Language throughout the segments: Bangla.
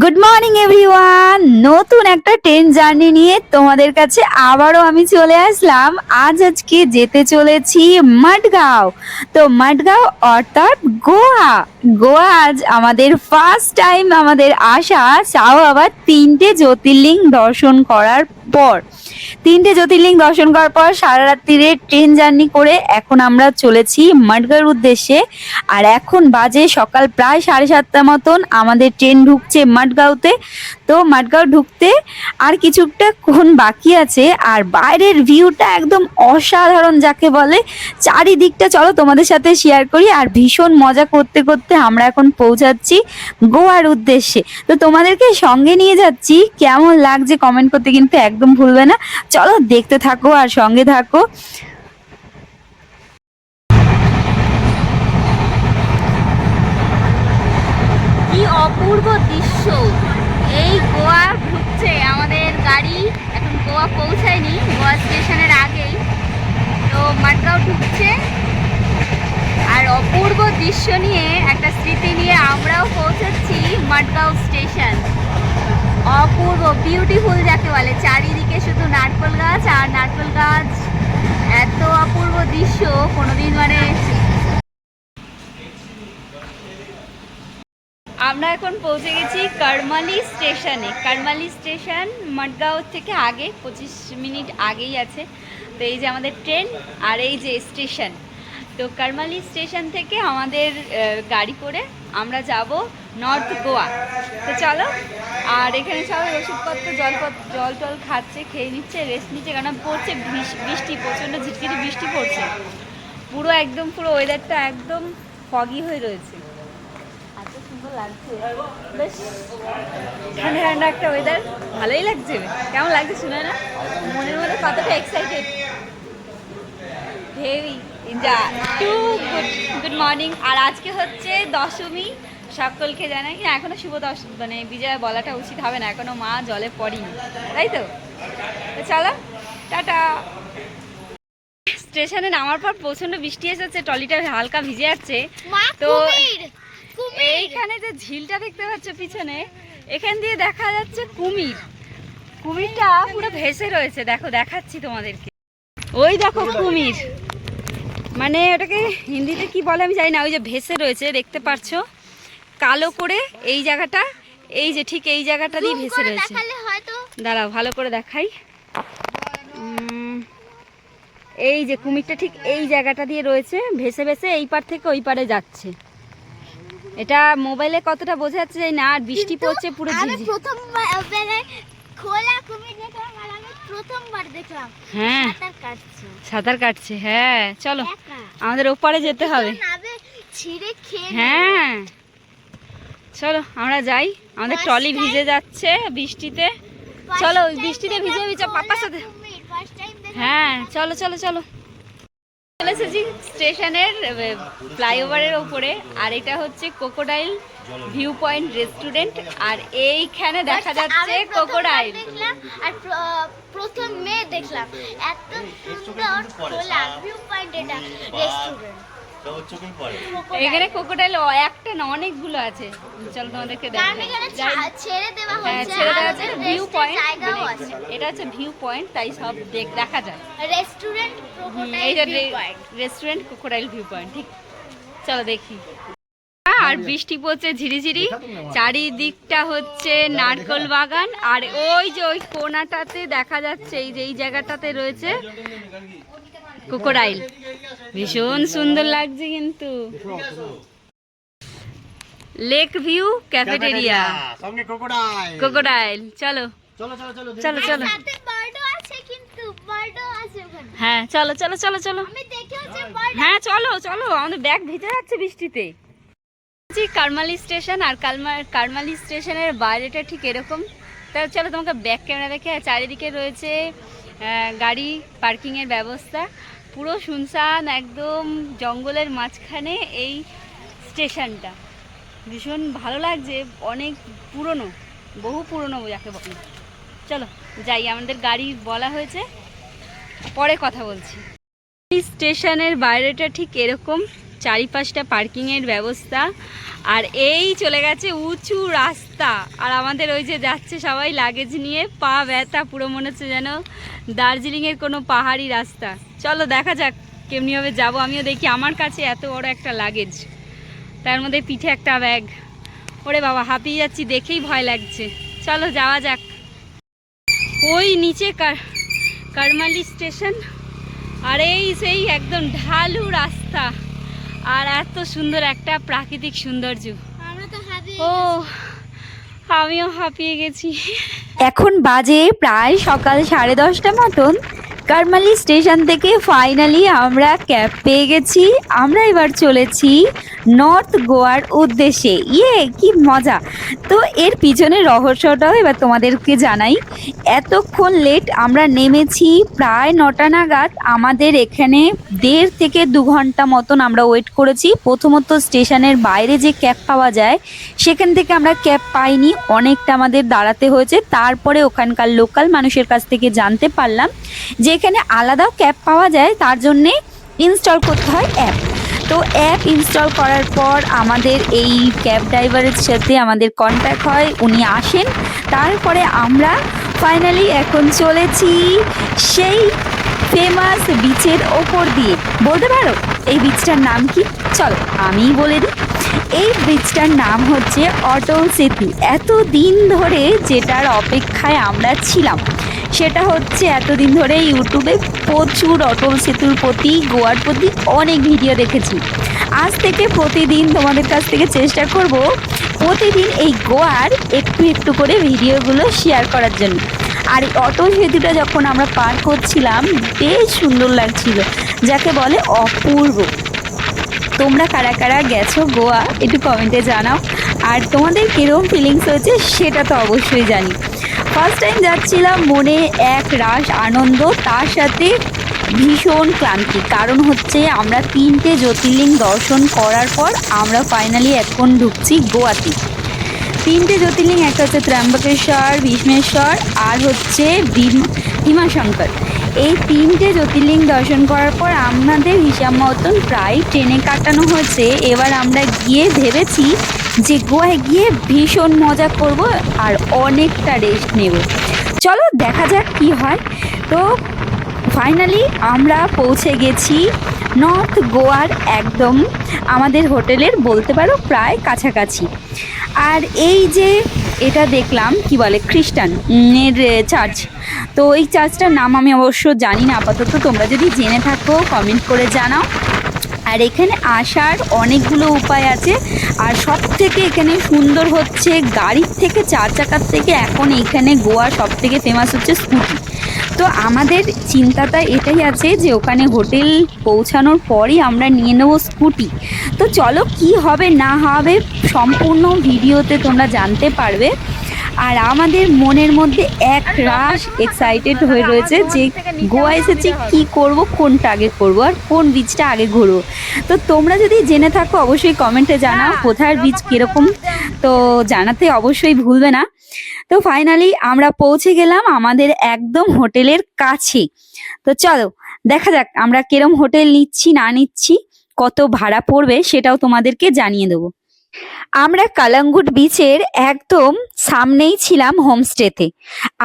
গুড মর্নিং এভরিওয়ান নতুন একটা ট্রেন জার্নি নিয়ে তোমাদের কাছে আবারও আমি চলে আসলাম। আজ আজকে যেতে চলেছি মাডগাঁও তো মাডগাঁও অর্থাৎ গোয়া। গোয়া আজ আমাদের ফার্স্ট টাইম আমাদের আসা চাও আবার তিনটে জ্যোতির্লিঙ্গ দর্শন করার পর। তিনটে জ্যোতির্লিঙ্গ দর্শন করার পর সারা রাত্রিরে ট্রেন জার্নি করে এখন আমরা চলেছি মাডগাঁওর উদ্দেশ্যে। আর এখন বাজে সকাল প্রায় সাড়ে সাতটা মতন। আমাদের ট্রেন ঢুকছে মাডগাঁওতে তো মাঠগাঁও ঢুকতে আর কিছুটা কোন বাকি আছে, আর বাইরের ভিউটা একদম অসাধারণ যাকে বলে। চারিদিকটা চলো তোমাদের সাথে শেয়ার করি, আর ভীষণ মজা করতে করতে আমরা এখন পৌঁছাচ্ছি গোয়ার উদ্দেশ্যে। তো তোমাদেরকে সঙ্গে নিয়ে যাচ্ছি, কেমন লাগছে কমেন্ট করতে কিন্তু একদম ভুলবে না। চলো দেখতে থাকো আর সঙ্গে থাকো কি অপূর্ব দৃশ্য। এই গোয়া ঢুকছে আমাদের গাড়ি এখন গোয়া পৌঁছায়নি, গোয়া স্টেশনের আগেই। তো মাটগাঁও ঢুকছে। আর অপূর্ব দৃশ্য নিয়ে, একটা স্মৃতি নিয়ে আমরাও পৌঁছাচ্ছি মাটগাঁও স্টেশন। অপূর্ব বিউটিফুল যাকে বলে। চারিদিকে শুধু নারকেল গাছ আর নারকেল গাছ। এত অপূর্ব দৃশ্য। কোনোদিন মানে আমরা এখন পৌঁছে গেছি করমালি স্টেশনে। করমালি স্টেশন মডগাঁও থেকে আগে, পঁচিশ মিনিট আগেই আছে। তো এই যে আমাদের ট্রেন আর এই যে স্টেশন। তো করমালি স্টেশন থেকে আমাদের গাড়ি করে আমরা যাব নর্থ গোয়া। তো চলো, আর এখানে সবাই ওষুধপত্র জলপত্র জল টল খাচ্ছে, খেয়ে নিচ্ছে রেস্ট নিচ্ছে কারণ পড়ছে বৃষ- বৃষ্টি, প্রচণ্ড ঝিরঝিরি বৃষ্টি পড়ছে। পুরো একদম, পুরো ওয়েদারটা একদম ফগি হয়ে রয়েছে। এত লাগছে বেশ। ঠান্ডা ঠান্ডা একটা ওয়েদার ভালোই লাগছে। কেমন লাগছে শুনে না? মনের মধ্যে কতটা এক্সাইটেড হেভি যা টু গুড গুড মর্নিং আর আজকে হচ্ছে দশমী। সকলকে জানাই না এখনও শুভ দশ মানে বিজয়া বলাটা উচিত হবে না। এখনও মা জলে পড়িনি। তাই তো? চলো টাটা। স্টেশনে নামার পর প্রচণ্ড বৃষ্টি এসেছে টলিটা হালকা ভিজে যাচ্ছে। তো এইখানে যে ঝিলটা দেখতে পাচ্ছ পিছনে এখান দিয়ে দেখা যাচ্ছে কুমির। কুমিরটা পুরো ভেসে রয়েছে। দেখো দেখাচ্ছি তোমাদেরকে। ওই দেখো কুমির। মানে ওটাকে হিন্দিতে কি বলে আমি জানি না ওই যে ভেসে রয়েছে দেখতে পারছ? কালো করে এই জায়গাটা এই যে ঠিক এই জায়গাটা দিয়ে ভেসে রয়েছে। দাঁড়াও ভালো করে দেখাই। এই যে কুমিরটা ঠিক এই জায়গাটা দিয়ে রয়েছে ভেসে ভেসে এই পার থেকে ওই পারে যাচ্ছে। এটা মোবাইলে কতটা বোঝা যাচ্ছে না আর বৃষ্টি পড়ছে পুরো আমি ঝিঝি প্রথম বেলায় খোলা কুমির দেখলাম আর আমি প্রথমবার দেখলাম। হ্যাঁ। সাঁতার কাটছে। সাঁতার কাটছে হ্যাঁ চলো আমাদের ওপারে যেতে হবে। ছিঁড়ে খেয়ে হ্যাঁ। চলো আমরা যাই। আমাদের ট্রলি ভিজে যাচ্ছে বৃষ্টিতে। চলো বৃষ্টিতে ভিজে ভিজে পাপার সাথে। হ্যাঁ চলো চলো চলো। চলে এসেছি স্টেশনের ফ্লাইওভারের ওপরে আর এটা হচ্ছে কোকোডাইল ভিউ পয়েন্ট রেস্টুরেন্ট আর এইখানে দেখা যাচ্ছে কোকোডাইল আর প্র- প্রথম দেখলাম। এত সুন্দর খোলা ভিউ পয়েন্ট এটা রেস্টুরেন্ট এখানে কোকোডাইল একটা না অনেকগুলো আছে। চলো তোমাদেরকে। ছা- ছেড়ে দেওয়া হ্যাঁ ওদের ভিউ পয়েন্ট এটা হচ্ছে ভিউ পয়েন্ট তাই সব দেখ- দেখা যায়। রেস্টুরেন্ট হুম, view point restaurant crocodile view point ঠিক। চলো দেখি। আর বৃষ্টি পড়ছে ঝিরিঝিরি। চারিদিকটা হচ্ছে নারকল বাগান। আর ওই যে ওই কোনাটাতে দেখা যাচ্ছে এই যে এই জায়গাটাতে রয়েছে। কোকোডাইল ভীষণ সুন্দর লাগছে কিন্তু। লেক ভিউ ক্যাফেটেরিয়া সঙ্গে ক্রোকোডাইল কোকোডাইল চলো। চলো চলো চলো চলো চলো। হ্যাঁ চলো চলো চলো চলো। আমি দেখেওছি বার্ড হ্যাঁ চলো চলো আমাদের ব্যাগ ভিজে যাচ্ছে বৃষ্টিতে। জি কারমালি স্টেশন আর কালমা কারমালি স্টেশনের বাইরেটা ঠিক এরকম। তা চলো তোমাকে ব্যাক ক্যামেরা দেখে আর চারিদিকে রয়েছে গাড়ি, পার্কিংয়ের ব্যবস্থা, পুরো শুনশান একদম জঙ্গলের মাঝখানে এই স্টেশনটা। ভীষণ ভালো লাগছে, অনেক পুরনো, বহু পুরনো যাকে বলে। চলো, যাই, আমাদের গাড়ি বলা হয়েছে, পরে কথা বলছি। স্টেশনের বাইরেটা ঠিক এরকম চারিপাশটা পার্কিংয়ের ব্যবস্থা। আর এই চলে গেছে উঁচু রাস্তা। আর আমাদের ওই যে যাচ্ছে সবাই লাগেজ নিয়ে, পা ব্যথা, পুরো মনে হচ্ছে যেন দার্জিলিংয়ের কোনো পাহাড়ি রাস্তা। চলো দেখা যাক কেমনিভাবে যাব। আমিও দেখি, আমার কাছে এত বড় একটা লাগেজ তার মধ্যে পিঠে একটা ব্যাগ ওরে বাবা, হাঁপিয়ে যাচ্ছি, দেখেই ভয় লাগছে। চলো যাওয়া যাক। ওই নিচে কার, কারমালি স্টেশন। আর এই সেই একদম ঢালু রাস্তা। আর এত সুন্দর একটা প্রাকৃতিক সৌন্দর্য। আমরা তো ও আমিও হাঁপিয়ে গেছি। এখন বাজে প্রায় সকাল সাড়ে দশটা মতন। কারমালি স্টেশন থেকে ফাইনালি আমরা ক্যাব পেয়ে গেছি। আমরা এবার চলেছি নর্থ গোয়ার উদ্দেশ্যে। ইয়ে কি মজা। তো এর পিছনে রহস্যটাও এবার তোমাদেরকে জানাই। এতক্ষণ লেট আমরা নেমেছি, প্রায় নটা নাগাদ আমাদের এখানে দেড় থেকে দু ঘণ্টা মতন আমরা ওয়েট করেছি। প্রথমত স্টেশনের বাইরে যে ক্যাব পাওয়া যায়, সেখান থেকে আমরা ক্যাব পাইনি। অনেকটা আমাদের দাঁড়াতে হয়েছে। তারপরে ওখানকার লোকাল মানুষের কাছ থেকে জানতে পারলাম যে এখানে আলাদাও ক্যাব পাওয়া যায়, তার জন্যে ইনস্টল করতে হয় অ্যাপ তো অ্যাপ ইনস্টল করার পর আমাদের এই ক্যাব ড্রাইভারের সাথে আমাদের কন্ট্যাক্ট হয়, উনি আসেন। তারপরে আমরা ফাইনালি এখন চলেছি সেই ফেমাস বিচের ওপর দিয়ে। বলতে পারো, এই বিচটার নাম কি? চলো, আমিই বলে দিই। ব্রিজটার নাম হচ্ছে অটল সেতু এত দিন ধরে যেটার অপেক্ষায় আমরা ছিলাম, সেটা হচ্ছে এতদিন ধরে ইউটিউবে প্রচুর অটল সেতুর প্রতি, গোয়ার প্রতি অনেক ভিডিও দেখেছি। আজ থেকে প্রতিদিন তোমাদের কাছ থেকে চেষ্টা করব প্রতিদিন এই গোয়ার একটু একটু করে ভিডিওগুলো শেয়ার করার জন্য। আর এই অটল সেতুটা যখন আমরা পার করছিলাম, বেশ সুন্দর লাগছিল, যাকে বলে অপূর্ব। তোমরা কারা কারা গেছো গোয়া, একটু কমেন্টে জানাও। আর তোমাদের কীরকম ফিলিংস হয়েছে সেটা তো অবশ্যই জানি। ফার্স্ট টাইম যাচ্ছিলাম মনে এক রাস আনন্দ, তার সাথে ভীষণ ক্লান্তি। কারণ হচ্ছে আমরা তিনটে জ্যোতির্লিঙ্গ দর্শন করার পর আমরা ফাইনালি এখন ঢুকছি গোয়াতে। তিনটে জ্যোতির্লিঙ্গ একটা হচ্ছে ত্র্যম্বকেশ্বর, ভীষ্মেশ্বর, আর হচ্ছে ভীম- ভীমাশঙ্কর। এই তিনটে জ্যোতির্লিঙ্গ দর্শন করার পর আমাদের হিসাব মতন প্রায় ট্রেনে কাটানো হয়েছে এবার আমরা গিয়ে ভেবেছি যে গোয়ায় গিয়ে ভীষণ মজা করব আর অনেকটা রেস্ট নেব। চলো দেখা যাক কি হয়। তো ফাইনালি আমরা পৌঁছে গেছি নর্থ গোয়ার একদম আমাদের হোটেলের বলতে পারো প্রায় কাছাকাছি। আর এই যে এটা দেখলাম, কি বলে, খ্রিস্টান এর চার্চ তো এই চার্চটার নাম আমি অবশ্য জানি না, আপাতত তোমরা যদি জেনে থাকো কমেন্ট করে জানাও। আর এখানে আসার অনেকগুলো উপায় আছে। আর সব থেকে এখানে সুন্দর হচ্ছে গাড়ির থেকে চার চাকার থেকে এখন এখানে গোয়া সব থেকে ফেমাস হচ্ছে স্কুটি। তো আমাদের চিন্তাটা এটাই আছে যে ওখানে হোটেল পৌঁছানোর পরই আমরা নিয়ে নেব স্কুটি। তো চলো কি হবে না হবে সম্পূর্ণ ভিডিওতে তোমরা জানতে পারবে। আর আমাদের মনের মধ্যে এক রাস এক্সাইটেড হয়ে রয়েছে যে গোয়া এসেছি, কি করব, কোনটা আগে করব আর কোন বীজটা আগে ঘুরবো। তো তোমরা যদি জেনে থাকো, অবশ্যই কমেন্টে জানাও কোথায় বীজ কীরকম। তো জানাতে অবশ্যই ভুলবে না। তো ফাইনালি আমরা পৌঁছে গেলাম আমাদের একদম হোটেলের কাছে। তো চলো, দেখা যাক আমরা কিরম হোটেল নিচ্ছি, না নিচ্ছি, কত ভাড়া পড়বে সেটাও তোমাদেরকে জানিয়ে দেবো। আমরা কালাঙ্গুট বিচের একদম সামনেই ছিলাম হোমস্টেতে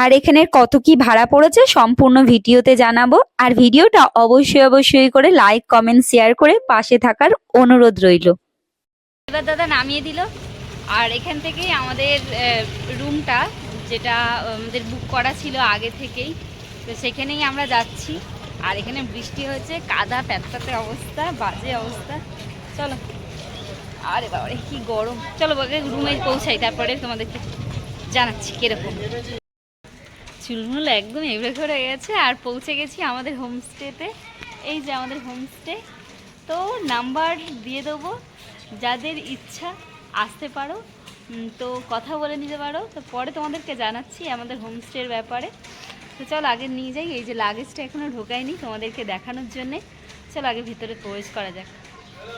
আর এখানে কত কি ভাড়া পড়েছে সম্পূর্ণ ভিডিওতে জানাব। আর ভিডিওটা অবশ্যই অবশ্যই করে লাইক কমেন্ট শেয়ার করে পাশে থাকার অনুরোধ রইল। এবার দাদা নামিয়ে দিল। আর এখান থেকেই আমাদের রুমটা যেটা আমাদের বুক করা ছিল আগে থেকেই। তো সেখানেই আমরা যাচ্ছি। আর এখানে বৃষ্টি হয়েছে, কাদা প্যাতপাতে অবস্থা, বাজে অবস্থা। চলো। আরে বাবারে, কি গরম। চলো রুমে পৌঁছাই, তারপরে তোমাদেরকে জানাচ্ছি কীরকম। চুলমুল একদম এভরে করে গেছে, আর পৌঁছে গেছি আমাদের হোমস্টেতে এই যে আমাদের হোমস্টে তো নাম্বার দিয়ে দেবো, যাদের ইচ্ছা আসতে পারো তো কথা বলে নিতে পারো। তো পরে তোমাদেরকে জানাচ্ছি আমাদের হোমস্টের ব্যাপারে। তো চল আগে নিয়ে যাই, এই যে লাগেজটা এখনও ঢোকায়নি তোমাদেরকে দেখানোর জন্যে। চল আগে ভিতরে প্রবেশ করা যাক।